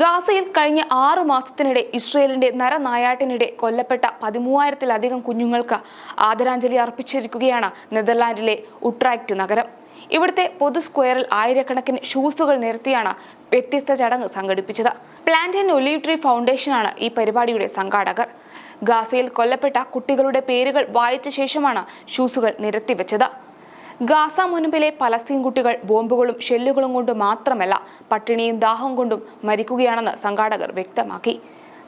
ഗാസയിൽ കഴിഞ്ഞ ആറു മാസത്തിനിടെ ഇസ്രയേലിന്റെ നരനായാട്ടിനിടെ കൊല്ലപ്പെട്ട പതിമൂവായിരത്തിലധികം കുഞ്ഞുങ്ങൾക്ക് ആദരാഞ്ജലി അർപ്പിച്ചിരിക്കുകയാണ് നെതർലാൻഡിലെ ഉട്രാക്ട് നഗരം. ഇവിടുത്തെ പൊതു സ്ക്വയറിൽ ആയിരക്കണക്കിന് ഷൂസുകൾ നിരത്തിയാണ് വ്യത്യസ്ത ചടങ്ങ് സംഘടിപ്പിച്ചത്. പ്ലാന്റ് ആൻഡ് ഒലീവ് ട്രീ ഫൗണ്ടേഷനാണ് ഈ പരിപാടിയുടെ സംഘാടകർ. ഗാസയിൽ കൊല്ലപ്പെട്ട കുട്ടികളുടെ പേരുകൾ വായിച്ച ശേഷമാണ് ഷൂസുകൾ നിരത്തിവെച്ചത്. ഗാസ മുൻപിലെ പലസ്തീൻ കുട്ടികൾ ബോംബുകളും ഷെല്ലുകളും കൊണ്ട് മാത്രമല്ല പട്ടിണിയും ദാഹം കൊണ്ടും മരിക്കുകയാണെന്ന് സംഘാടകർ വ്യക്തമാക്കി.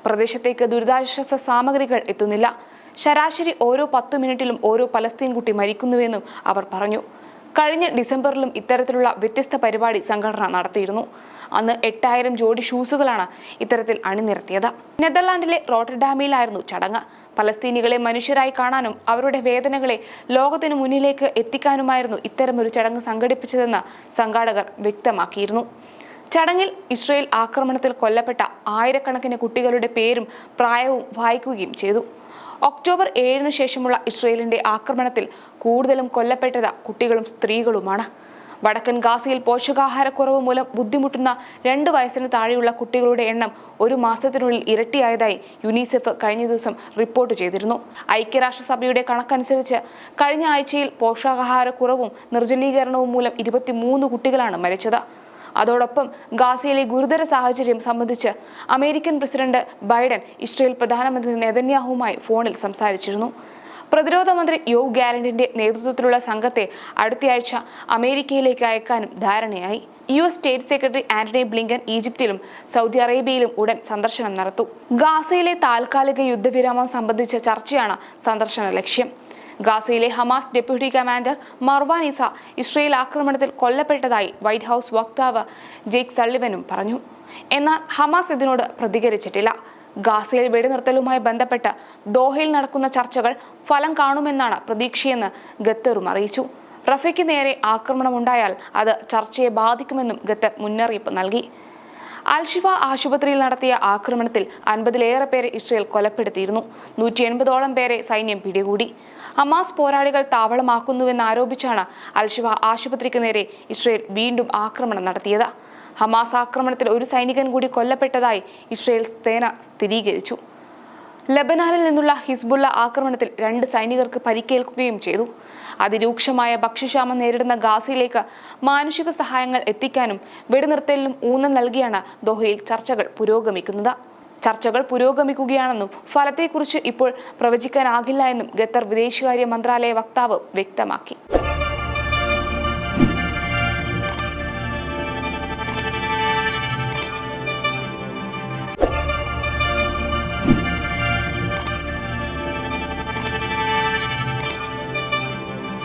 പ്രദേശത്തേക്ക് ദുരിതാശ്വാസ സാമഗ്രികൾ എത്തുന്നില്ല. ശരാശരി ഓരോ പത്തു മിനിറ്റിലും ഓരോ പലസ്തീൻ കുട്ടി മരിക്കുന്നുവെന്നും അവർ പറഞ്ഞു. കഴിഞ്ഞ ഡിസംബറിലും ഇത്തരത്തിലുള്ള വ്യത്യസ്ത പരിപാടി സംഘടന നടത്തിയിരുന്നു. അന്ന് എട്ടായിരം ജോഡി ഷൂസുകളാണ് ഇത്തരത്തിൽ അണിനിരത്തിയത്. നെതർലാൻഡിലെ റോട്ടർഡാമിലായിരുന്നു ചടങ്ങ്. പലസ്തീനികളെ മനുഷ്യരായി കാണാനും അവരുടെ വേദനകളെ ലോകത്തിന് മുന്നിലേക്ക് എത്തിക്കാനുമായിരുന്നു ഇത്തരമൊരു ചടങ്ങ് സംഘടിപ്പിച്ചതെന്ന് സംഘാടകർ വ്യക്തമാക്കിയിരുന്നു. ചടങ്ങിൽ ഇസ്രയേൽ ആക്രമണത്തിൽ കൊല്ലപ്പെട്ട ആയിരക്കണക്കിന് കുട്ടികളുടെ പേരും പ്രായവും വായിക്കുകയും ചെയ്തു. ഒക്ടോബർ ഏഴിന് ശേഷമുള്ള ഇസ്രയേലിന്റെ ആക്രമണത്തിൽ കൂടുതലും കൊല്ലപ്പെട്ടത് കുട്ടികളും സ്ത്രീകളുമാണ്. വടക്കൻ ഗാസയിൽ പോഷകാഹാരക്കുറവ് മൂലം ബുദ്ധിമുട്ടുന്ന രണ്ട് വയസ്സിന് താഴെയുള്ള കുട്ടികളുടെ എണ്ണം ഒരു മാസത്തിനുള്ളിൽ ഇരട്ടിയായതായി യുനിസെഫ് കഴിഞ്ഞ ദിവസം റിപ്പോർട്ട് ചെയ്തിരുന്നു. ഐക്യരാഷ്ട്രസഭയുടെ കണക്കനുസരിച്ച് കഴിഞ്ഞ ആഴ്ചയിൽ പോഷകാഹാരക്കുറവും നിർജലീകരണവും മൂലം ഇരുപത്തിമൂന്ന് കുട്ടികളാണ് മരിച്ചത്. അതോടൊപ്പം ഗാസയിലെ ഗുരുതര സാഹചര്യം സംബന്ധിച്ച് അമേരിക്കൻ പ്രസിഡന്റ് ബൈഡൻ ഇസ്രയേൽ പ്രധാനമന്ത്രി നെതന്യാഹുവുമായി ഫോണിൽ സംസാരിച്ചിരുന്നു. പ്രതിരോധ മന്ത്രി യോ ഗാലന്റിന്റെ നേതൃത്വത്തിലുള്ള സംഘത്തെ അടുത്തയാഴ്ച അമേരിക്കയിലേക്ക് അയക്കാനും ധാരണയായി. U S state secretary Antony Blinken ഈജിപ്തിലും Saudi അറേബ്യയിലും ഉടൻ സന്ദർശനം നടത്തും. ഗാസയിലെ താൽക്കാലിക യുദ്ധവിരാമം സംബന്ധിച്ച ചർച്ചയാണ് സന്ദർശന ലക്ഷ്യം. ഗാസയിലെ Hamas deputy commander Marwan Issa Israel ആക്രമണത്തിൽ കൊല്ലപ്പെട്ടതായി വൈറ്റ് ഹൗസ് വക്താവ് ജേക്ക് സള്ളിവനും പറഞ്ഞു. എന്നാൽ ഹമാസ് ഇതിനോട് പ്രതികരിച്ചിട്ടില്ല. ഗാസയിൽ വെടിനിർത്തലുമായി ബന്ധപ്പെട്ട് ദോഹയിൽ നടക്കുന്ന ചർച്ചകൾ ഫലം കാണുമെന്നാണ് പ്രതീക്ഷയെന്ന് ഗത്തറും അറിയിച്ചു. റഫയ്ക്ക് നേരെ ആക്രമണമുണ്ടായാൽ അത് ചർച്ചയെ ബാധിക്കുമെന്നും ഗത്തർ മുന്നറിയിപ്പ് നൽകി. അൽഷിഫ ആശുപത്രിയിൽ നടത്തിയ ആക്രമണത്തിൽ അൻപതിലേറെ പേരെ ഇസ്രയേൽ കൊലപ്പെടുത്തിയിരുന്നു. നൂറ്റി എൺപതോളം പേരെ സൈന്യം പിടികൂടി. ഹമാസ് പോരാളികൾ താവളമാക്കുന്നുവെന്നാരോപിച്ചാണ് അൽഷിഫ ആശുപത്രിക്ക് നേരെ ഇസ്രയേൽ വീണ്ടും ആക്രമണം നടത്തിയത്. ഹമാസ് ആക്രമണത്തിൽ ഒരു സൈനികൻ കൂടി കൊല്ലപ്പെട്ടതായി ഇസ്രയേൽ സേന സ്ഥിരീകരിച്ചു. ലബനാനിൽ നിന്നുള്ള ഹിസ്ബുള്ള ആക്രമണത്തിൽ രണ്ട് സൈനികർക്ക് പരിക്കേൽക്കുകയും ചെയ്തു. അതിരൂക്ഷമായ ഭക്ഷ്യക്ഷാമം നേരിടുന്ന ഗാസയിലേക്ക് മാനുഷിക സഹായങ്ങൾ എത്തിക്കാനും വെടിനിർത്തലിനും ഊന്നൽ നൽകിയാണ് ദോഹയിൽ ചർച്ചകൾ പുരോഗമിക്കുന്നത്. ചർച്ചകൾ പുരോഗമിക്കുകയാണെന്നും ഫലത്തെക്കുറിച്ച് ഇപ്പോൾ പ്രവചിക്കാനാകില്ല എന്നും ഖത്തർ വിദേശകാര്യ മന്ത്രാലയ വക്താവ് വ്യക്തമാക്കി.